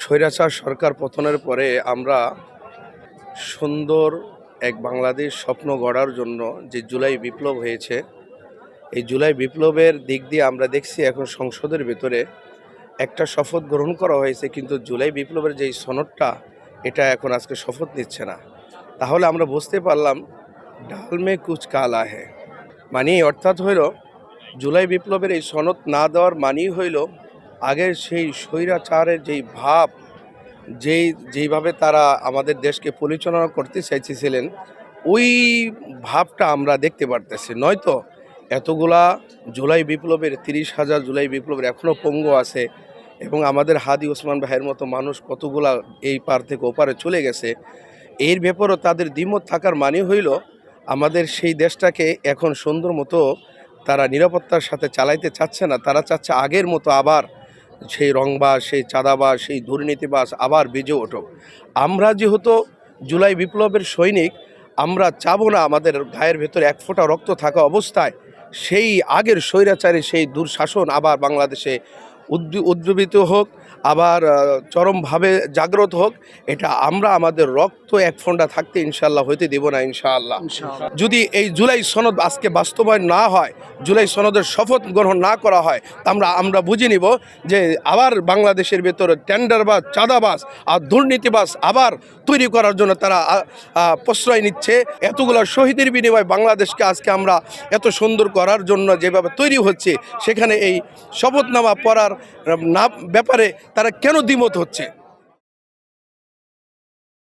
স্বৈরাচার সরকার পতনের পরে আমরা সুন্দর এক বাংলাদেশ স্বপ্ন গড়ার জন্য যে জুলাই বিপ্লব হয়েছে, এই জুলাই বিপ্লবের দিক দিয়ে আমরা দেখছি এখন সংসদের ভেতরে একটা শপথ গ্রহণ করা হয়েছে, কিন্তু জুলাই বিপ্লবের যেই সনদটা, এটা এখন আজকে শপথ নিচ্ছে না। তাহলে আমরা বুঝতে পারলাম, ডালমে কুচ কাল আহে মানে অর্থাৎ হইল, জুলাই বিপ্লবের এই সনদ না দেওয়ার মানেই হইল আগের সেই স্বৈরাচারের যেই ভাব, যেই, যেইভাবে তারা আমাদের দেশকে পরিচালনা করতে চাইছিলেন ওই ভাবটা আমরা দেখতে পারতেছি। নয়তো এতগুলা জুলাই বিপ্লবের, তিরিশ হাজার জুলাই বিপ্লবের এখনও পঙ্গু আছে এবং আমাদের হাদি ওসমান ভাইয়ের মতো মানুষ কতগুলা এই পার থেকে ওপারে চলে গেছে, এর ব্যাপারও তাদের দ্বিমত থাকার মানে হইল আমাদের সেই দেশটাকে এখন সুন্দর মতো তারা নিরাপত্তার সাথে চালাইতে চাচ্ছে না, তারা চাচ্ছে আগের মতো আবার সেই রংবাস, সেই চাঁদাবাস, সেই দুর্নীতিবাস আবার বেজে ওঠো। আমরা যেহেতু জুলাই বিপ্লবের সৈনিক, আমরা চাবো না আমাদের গায়ের ভেতরে এক ফোঁটা রক্ত থাকা অবস্থায়। সেই আগের স্বৈরাচারে, সেই দুঃশাসন আবার বাংলাদেশে উদ্ভাবিত হোক। আবার চরমভাবে জাগ্রত হোক এটা আমরা আমাদের রক্ত এক ফোঁটা থাকতে ইনশাল্লাহ হইতে দেব না ইনশাআল্লাহ। যদি এই জুলাই সনদ আজকে বাস্তবায়ন না হয় জুলাই সনদের শপথ গ্রহণ না করা হয় তা আমরা আমরা বুঝে নিব যে আবার বাংলাদেশের ভেতরে টেন্ডারবাজ চাঁদাবাজ আর দুর্নীতিবাজ আবার তৈরি করার জন্য তারা প্রশ্রয় নিচ্ছে। এতগুলো শহীদের বিনিময়ে বাংলাদেশকে আজকে আমরা এত সুন্দর করার জন্য যেভাবে তৈরি হচ্ছে সেখানে এই শপথনামা পড়ার না ব্যাপারে তারা কেন দ্বিমত হচ্ছে?